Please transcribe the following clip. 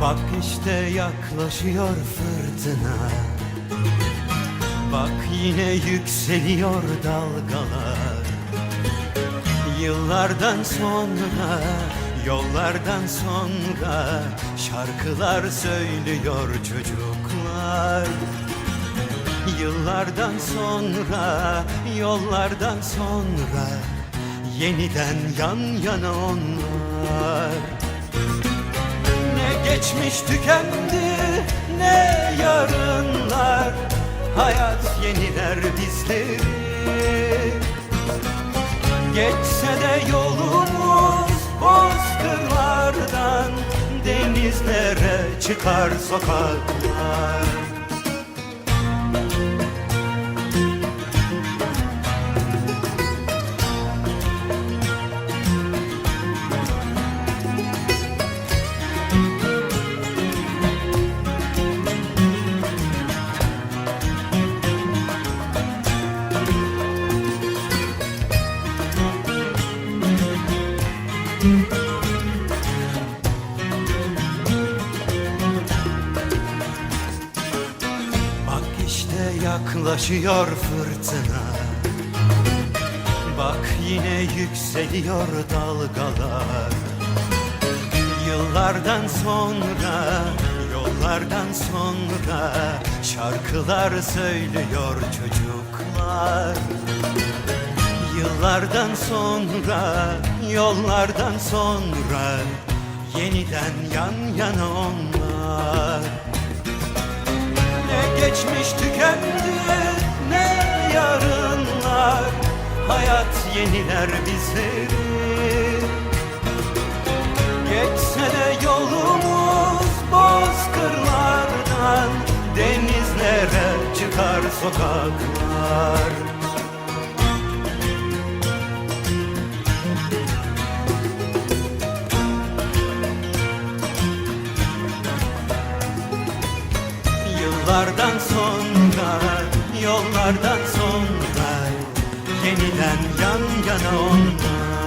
Bak işte yaklaşıyor fırtına. Bak yine yükseliyor dalgalar. Yıllardan sonra, yollardan sonra Şarkılar söylüyor çocuklar. Yıllardan sonra, yollardan sonra Yeniden yan yana onlar. Ne geçmiş tükendi ne yarınlar. Hayat yeniler bizleri. Geçse de yolumuz bozkırlardan Denizlere çıkar sokaklar Bak işte yaklaşıyor fırtına. Bak yine yükseliyor dalgalar. Yıllardan sonra, yollardan sonra Şarkılar söylüyor çocuklar Yıllardan sonra, yollardan sonra Yeniden yan yana onlar. Ne geçmiş tükendi ne yarınlar. Hayat yeniler bizleri Geçse de yolumuz bozkırlardan Denizlere çıkar sokaklar Yıllardan sonra, yollardan sonra Yeniden yan yana onlar